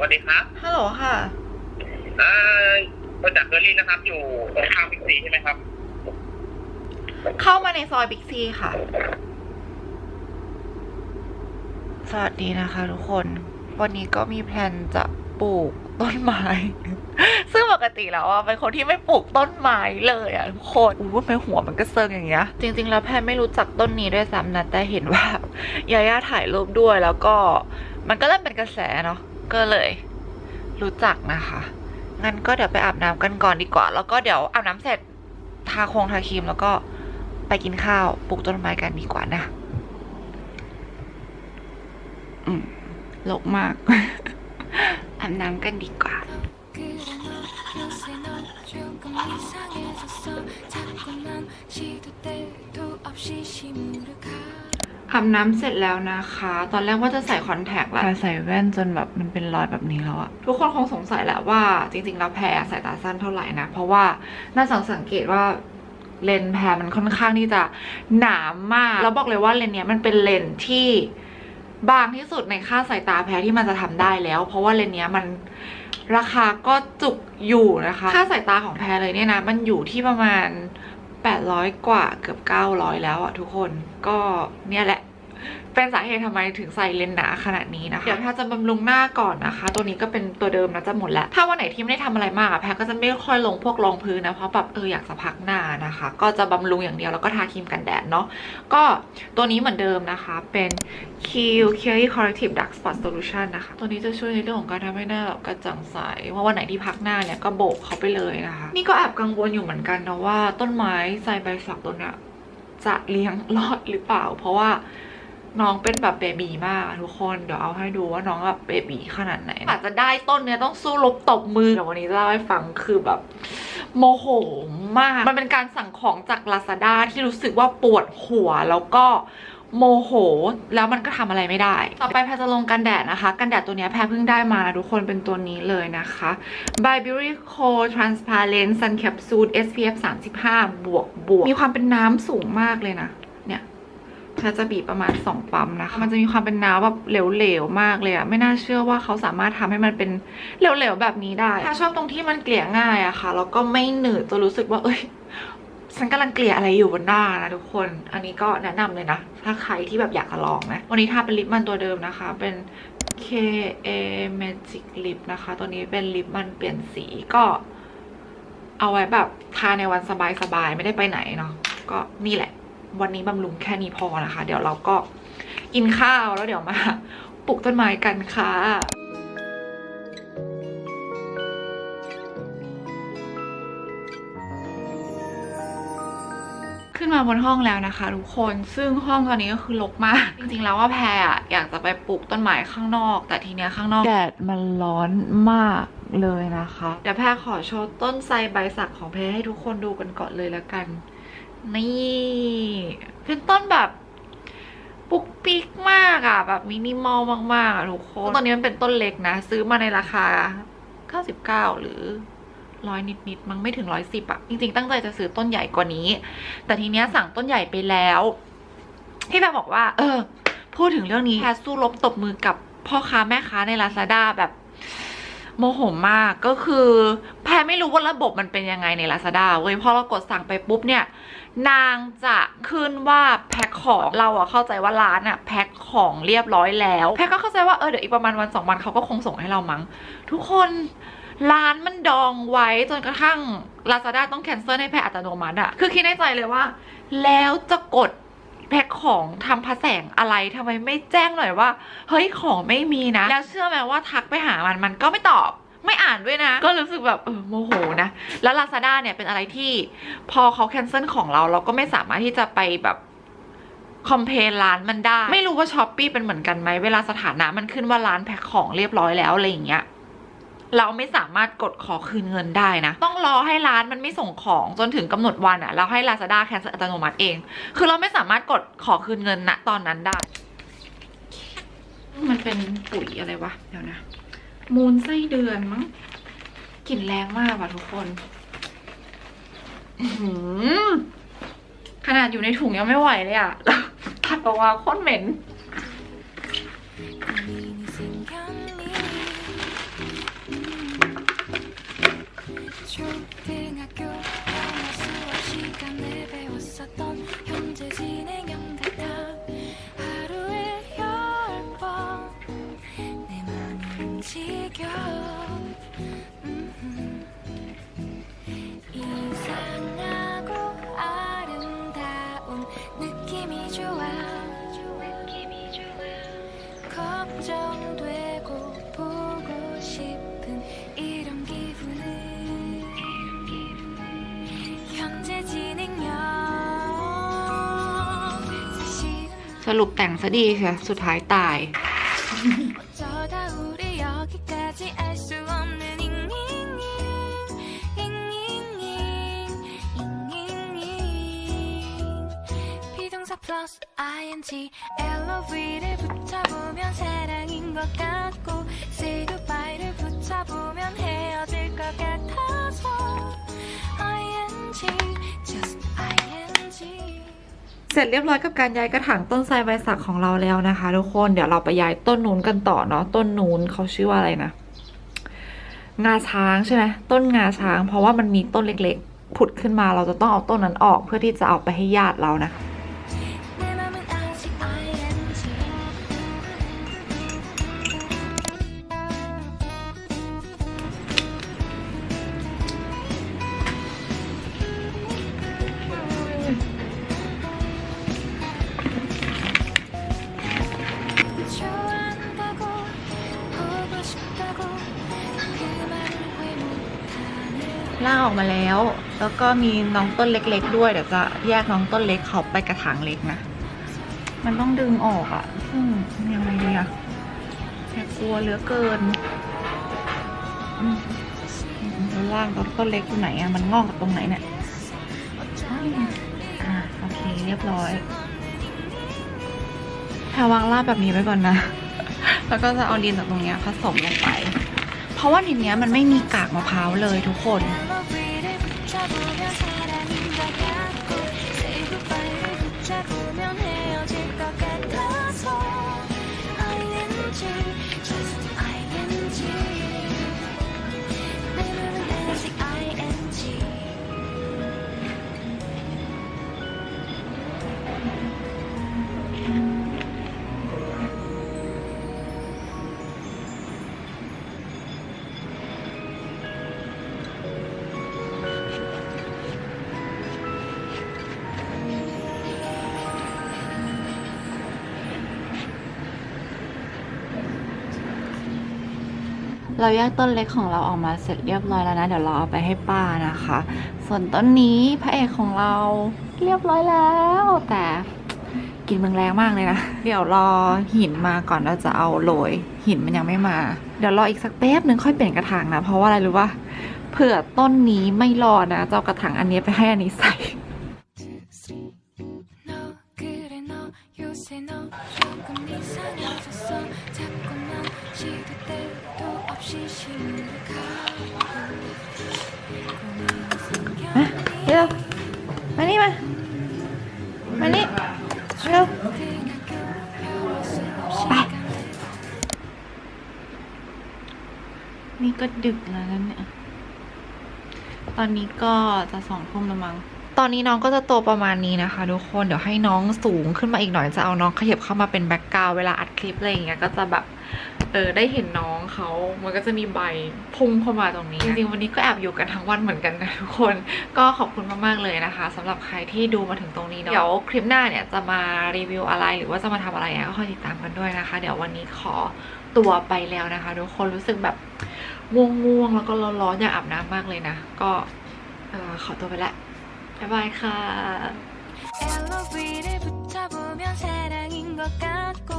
วัสดีครับฮัลโหลค่ะอ่ามาจากเกอรี่นะครับ อยู่ตรงข้ามบิ๊กซีใช่ไหมครับ เข้ามาในซอยบิ๊กซีค่ะ สวัสดีนะคะทุกคน วันนี้ก็มีแพลนจะปลูกต้นไม้ ซึ่งปกติแล้วอะเป็นคนที่ไม่ปลูกต้นไม้เลยอะทุกคนอู้ว่าไม่หัวมันก็เซิงอย่างเงี้ย จริง ๆ แล้วแพนไม่รู้จักต้นนี้ด้วยซ้ำนะแต่เห็นว่ายาย่าถ่ายรูปด้วยแล้วก็มันก็เริ่มเป็นกระแสเนาะ ก็เลย รู้จักนะคะ งั้นก็เดี๋ยวไปอาบน้ำกันก่อนดีกว่า แล้วก็เดี๋ยวอาบน้ำเสร็จ ทาโครงทาครีมแล้วก็ไปกินข้าวปลูกต้นไม้กันดีกว่านะ อืมโลกมาก อาบน้ำกันดีกว่า 그래 너 요새 너 조금 이상해졌어 자꾸만 시도 때도 없이 시무룩하 อาบน้ำเสร็จแล้วนะคะ ตอนแรกว่าจะใส่คอนแทคแล้วแต่ใส่แว่นจนแบบมันเป็นรอยแบบนี้แล้วอะทุกคนคงสงสัยแหละว่าจริงๆแล้วแพรสายตาสั้นเท่าไหร่นะ เพราะว่าน่าสังสังเกตว่าเลนส์แพรมันค่อนข้างที่จะหนามาก แล้วบอกเลยว่าเลนส์เนี้ยมันเป็นเลนส์ที่บางที่สุดในค่าสายตาแพรที่มันจะทำได้แล้ว เพราะว่าเลนส์เนี้ยมันราคาก็จุกอยู่นะคะ ค่าสายตาของแพรเลยเนี่ยนะ มันอยู่ที่ประมาณ 800 กว่าเกือบ 900 แล้วอะทุกคนก็เนี่ยแหละ เป็นสาเหตุทำไมถึงใส่เลนส์หนาขนาดนี้นะคะ เดี๋ยวแพรจะบำรุงหน้าก่อนนะคะ ตัวนี้ก็เป็นตัวเดิมนะจะหมดแล้ว ถ้าวันไหนที่ไม่ได้ทำอะไรมากอะแพรก็จะไม่ค่อยลงพวกรองพื้นนะเพราะแบบเอออยากจะพักหน้านะคะ ก็จะบำรุงอย่างเดียวแล้วก็ทาครีมกันแดดเนาะก็ตัวนี้เหมือนเดิมนะคะเป็น Q Curie Corrective Dark Spot Solution นะคะ ตัวนี้จะช่วยในเรื่องของการทำให้หน้าแบบกระจ่างใสเพราะวันไหนที่พักหน้าเนี่ยก็โบกเขาไปเลยนะคะ นี่ก็แอบกังวลอยู่เหมือนกันนะว่าต้นไม้ไซใบสักตัวเนี้ยจะเลี้ยงรอดหรือเปล่า เพราะว่า น้องเป็นแบบเบบีมากอะทุกคนเดี๋ยวเอาให้ดูว่าน้องแบบเบบีขนาดไหน อาจจะได้ต้นเนี้ยต้องสู้รบตบมือเดี๋ยววันนี้จะเล่าให้ฟังคือแบบโมโหมาก มันเป็นการสั่งของจาก Lazada ที่รู้สึกว่าปวดหัวแล้วก็โมโห แล้วมันก็ทำอะไรไม่ได้ ต่อไปแพรจะลงกันแดดนะคะ กันแดดตัวเนี้ยแพรเพิ่งได้มาทุกคนเป็นตัวนี้เลยนะคะ by Beauty Co Transparent Sun Capsule SPF 35 บวกบวกมีความเป็นน้ำสูงมากเลยนะเนี่ย แพรจะบีบประมาณ 2 ปั๊มนะคะ มันจะมีความเป็นน้ำแบบเหลวๆ มากเลยอะไม่น่าเชื่อว่าเขาสามารถทำให้มันเป็นเหลวๆ แบบนี้ได้แพรชอบตรงที่มันเกลี่ยง่ายอะค่ะ แล้วก็ไม่หนืดจนรู้สึกว่า เอ้ย ฉันกำลังเกลี่ยอะไรอยู่บนหน้านะทุกคน อันนี้ก็แนะนำเลยนะ ถ้าใครที่แบบอยากจะลองนะ วันนี้ทาเป็นลิปมันตัวเดิมนะคะ เป็น KA Magic Lip นะคะ ตัวนี้เป็นลิปมันเปลี่ยนสีก็ เอาไว้แบบทาในวันสบายๆ ไม่ได้ไปไหนเนาะ ก็นี่แหละ วันนี้บำรุงแค่นี้พอนะคะ เดี๋ยวเราก็กินข้าวแล้วเดี๋ยวมาปลูกต้นไม้กันค่ะขึ้นมาบนห้องแล้วนะคะทุกคนซึ่งห้องตอนนี้ก็คือรกมาก จริงๆแล้วว่าแพรอะอยากจะไปปลูกต้นไม้ข้างนอก แต่ทีเนี้ยข้างนอกแดดมันร้อนมากเลยนะคะ เดี๋ยวแพรขอโชว์ต้นไทรใบสักของแพรให้ทุกคนดูกันก่อนเลยแล้วกัน นี่เป็นต้นแบบปุกปิกมากอะแบบมินิมอลมากๆอะทุกคนตอนนี้มันเป็นต้นเล็กนะ ซื้อมาในราคา 99 หรือร้อยนิดๆมั้งไม่ถึงร้อยสิบอะจริงๆ ตั้งใจจะซื้อต้นใหญ่กว่านี้ แต่ทีเนี้ยสั่งต้นใหญ่ไปแล้ว ที่แพรบอกว่า เออ พูดถึงเรื่องนี้แพรสู้รบตบมือกับพ่อค้าแม่ค้าในลาซาด้าแบบ โมโหมากก็คือแพรไม่รู้ว่าระบบมันเป็นยังไงใน Lazada เว้ยพอเรากดสั่งไปปุ๊บเนี่ย นางจะขึ้นว่าแพ็คของเราอะเข้าใจว่าร้านอะแพ็คของเรียบร้อยแล้ว แพรก็เข้าใจว่าเออเดี๋ยวอีกประมาณวันสองวันเขาก็คงส่งให้เรามั้ง ทุกคนร้านมันดองไว้จนกระทั่ง Lazada ต้องแคนเซิลให้แพรอัตโนมัติอะคือคิดในใจเลยว่า แล้วจะกด แพ็คของทำพระแสงอะไรทำไมไม่แจ้งหน่อยว่า เฮ้ยของไม่มีนะ แล้วเชื่อไหมว่าทักไปหามันมันก็ไม่ตอบไม่อ่านด้วยนะ ก็รู้สึกแบบเออโมโหนะ แล้ว Lazada เนี่ยเป็นอะไรที่พอเขาแคนเซิลของเรา เราก็ไม่สามารถที่จะไปแบบคอมเพลร้านมันได้ ไม่รู้ว่าช้อปปีเป็นเหมือนกันไหมเวลาสถานะมันขึ้นว่าร้านแพ็คของเรียบร้อยแล้วอะไรอย่างเงี้ย เราไม่สามารถกดขอคืนเงินได้นะ ต้องรอให้ร้านมันไม่ส่งของจนถึงกำหนดวันอะแล้วให้ Lazada แคนเซิลอัตโนมัติเอง คือเราไม่สามารถกดขอคืนเงินณตอนนั้นได้ มันเป็นปุ๋ยอะไรวะ เดี๋ยวนะ มูลไส้เดือนมั้งกลิ่นแรงมากว่ะทุกคนขนาดอยู่ในถุงยังไม่ไหวเลยอะแล้วผัดออกมาโคตรเหม็น สรุปแต่งซะดีเชียวสุดท้ายตาย 어쩌다 우리 여기까지 알 수 없는 잉잉잉 잉잉잉 잉잉잉 비동사 플러스 ing LOV를 붙여보면 사랑인 것 같고 say goodbye를 붙여보면 헤어질 것 같아서 ing just ing เสร็จเรียบร้อยกับการย้ายกระถางต้นไทรใบสักของเราแล้วนะคะทุกคนเดี๋ยวเราไปย้ายต้นนูนกันต่อเนาะต้นนูนเขาชื่อว่าอะไรนะงาช้างใช่ไหมต้นงาช้าง เพราะว่ามันมีต้นเล็กๆผุดขึ้นมาเราจะต้องเอาต้นนั้นออกเพื่อที่จะเอาไปให้ญาติเรานะ ล่างออกมาแล้ว แล้วก็มีน้องต้นเล็ก ๆ ด้วย เดี๋ยวจะแยกน้องต้นเล็กเขาไปกระถางเล็กนะ มันต้องดึงออกอะ่ะอืมยังไงดีอะ่ะแค่กลัวเหลือเกินอืมแล้วล่างต้นเล็กอยู่ไหนอะ่ะ มันงอกกับตรงไหนเนี่ยอ่าโอเคเรียบร้อยแพรวางลาบแบบนี้ไว้ก่อนนะ แล้วก็จะเอาดินจากตรงนี้ผสมลงไป เพราะว่าดินเนี้ยมันไม่มีกากมะพร้าวเลยทุกคน เราแยกต้นเล็กของเราออกมาเสร็จเรียบร้อยแล้วนะ เดี๋ยวเราเอาไปให้ป้านะคะ ส่วนต้นนี้พระเอกของเราเรียบร้อยแล้ว แต่กลินมึงแรงมากเลยนะ เดี๋ยวรอหินมาก่อนเราจะเอาโรยหินมันยังไม่มา เดี๋ยวรออีกสักแป๊บนึงค่อยเปลี่ยนกระถางนะ เพราะว่าอะไรรู้ป่ะเผื่อต้นนี้ไม่รอนะจะเอากระถางอันนี้ไปให้อันนี้ใส่ ร็วมานี่มา มานี่เร็วไปนี่ก็ดึกแล้วเนี่ย ตอนนี้ก็จะสองทุ่มละมั้ง ตอนนี้น้องก็จะโตประมาณนี้นะคะ ทุกคนเดี๋ยวให้น้องสูงขึ้นมาอีกหน่อยจะเอาน้องขยับเข้ามาเป็นแบ็กกราวเวลาอัดคลิปอะไรอย่างเงี้ยก็จะแบบเออได้เห็นน้องเขามันก็จะมีใบพุ่งเข้ามาตรงนี้ จริงๆ วันนี้ก็แอบอยู่กันทั้งวันเหมือนกันนะทุกคน ก็ขอบคุณมากๆเลยนะคะสำหรับใครที่ดูมาถึงตรงนี้เนาะเดี๋ยวคลิปหน้าเนี่ยจะมารีวิวอะไรหรือว่าจะมาทำอะไรอะก็คอยติดตามกันด้วยนะคะ เดี๋ยววันนี้ขอตัวไปแล้วนะคะ ทุกคนรู้สึกแบบง่วงๆแล้วก็ร้อนๆอยากอาบน้ำมากเลยนะ ก็ออขอตัวไปแล้วายบายค่ะ LOV를 붙여보면 사랑인 것 같고